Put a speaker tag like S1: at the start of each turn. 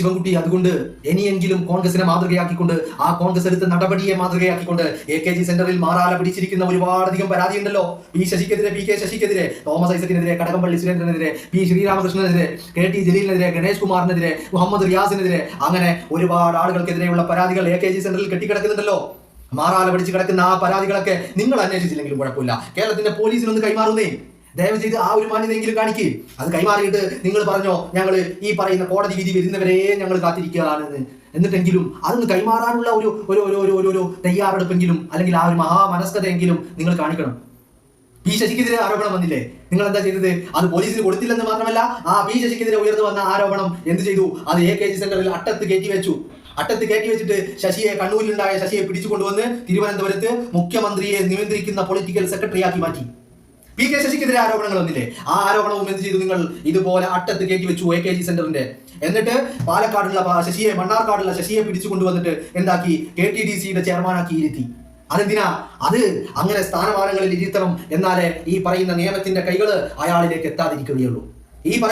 S1: ശിവൻകുട്ടി അതുകൊണ്ട് ഇനിയെങ്കിലും കോൺഗ്രസിനെ മാതൃകയാക്കിക്കൊണ്ട് ആ കോൺഗ്രസ് എടുത്ത നടപടിയെ മാതൃകയാക്കിക്കൊണ്ട് എ കെ ജി സെന്ററിൽ മാറാല പിടിച്ചിരിക്കുന്ന ഒരുപാടധികം പരാതി ഉണ്ടല്ലോ പി ശശിക്കെതിരെ പി കെ ശശിക്കെതിരെ തോമസ് ഐസക്കിനെതിരെ കടകംപള്ളി സുരേന്ദ്രനെതിരെ പി ശ്രീരാമകൃഷ്ണനെതിരെ കെ ടി ജലീലിനെതിരെ ഗണേഷ് കുമാറിനെതിരെ മുഹമ്മദ് റിയാസിനെതിരെ അങ്ങനെ ഒരുപാട് ആളുകൾക്കെതിരെയുള്ള പരാതികൾ എ കെ ജി സെന്ററിൽ കെട്ടിക്കിടക്കുന്നുണ്ടല്ലോ. മാറാല പിടിച്ച് കിടക്കുന്ന ആ പരാതികളൊക്കെ നിങ്ങൾ അന്വേഷിച്ചില്ലെങ്കിലും കുഴപ്പമില്ല. കേരളത്തിന്റെ പോലീസിനൊന്ന് കൈമാറുന്നേ. ദയവ് ചെയ്ത് ആ ഒരു മാന്യതയെങ്കിലും കാണിക്കുകയും അത് കൈമാറിയിട്ട് നിങ്ങൾ പറഞ്ഞോ ഞങ്ങൾ ഈ പറയുന്ന കോടതി വിധി വരുന്നവരെ ഞങ്ങൾ കാത്തിരിക്കുകയാണെന്ന്. എന്നിട്ടെങ്കിലും അതൊന്ന് കൈമാറാനുള്ള ഒരു ഒരു ഒരു ഒരു ഒരു ഒരു തയ്യാറെടുപ്പെങ്കിലും അല്ലെങ്കിൽ ആ ഒരു മഹാമനസ്കതയെങ്കിലും നിങ്ങൾ കാണിക്കണം. പി ശശിക്കെതിരെ ആരോപണം വന്നില്ലേ? നിങ്ങൾ എന്താ ചെയ്തത്? അത് പോലീസിന് കൊടുത്തില്ലെന്ന് മാത്രമല്ല ആ പി ശശിക്കെതിരെ ഉയർന്നു വന്ന ആരോപണം എന്ത് ചെയ്തു? അത് എ കെ ജി സെന്ററിൽ അട്ടത്ത് കയറ്റി വെച്ചു. അട്ടത്ത് കയറ്റി വെച്ചിട്ട് ശശിയെ കണ്ണൂരിലുണ്ടായ ശശിയെ പിടിച്ചുകൊണ്ടുവന്ന് തിരുവനന്തപുരത്ത് മുഖ്യമന്ത്രിയെ നിയന്ത്രിക്കുന്ന പൊളിറ്റിക്കൽ സെക്രട്ടറിയാക്കി മാറ്റി. പി കെ ശശിക്കെതിരെ ആരോപണങ്ങൾ വന്നില്ലേ ആ ആരോപണവും എന്ത് ചെയ്തു നിങ്ങൾ? ഇതുപോലെ അട്ടത്ത് കയറ്റി വെച്ചു എ കെ ജി സെന്ററിന്റെ. എന്നിട്ട് പാലക്കാടുള്ള ശശിയെ മണ്ണാർക്കാടുള്ള ശശിയെ പിടിച്ചു കൊണ്ടുവന്നിട്ട് എന്താക്കി? കെ ടി ഡി സിയുടെ ചെയർമാനാക്കി ഇരുത്തി. അതെന്തിനാ? അത് അങ്ങനെ സ്ഥാനമാനങ്ങളിൽ ഇരുത്തണം എന്നാലേ ഈ പറയുന്ന നിയമത്തിന്റെ കൈകൾ അയാളിലേക്ക് എത്താതിരിക്കുകയുള്ളൂ. ഈ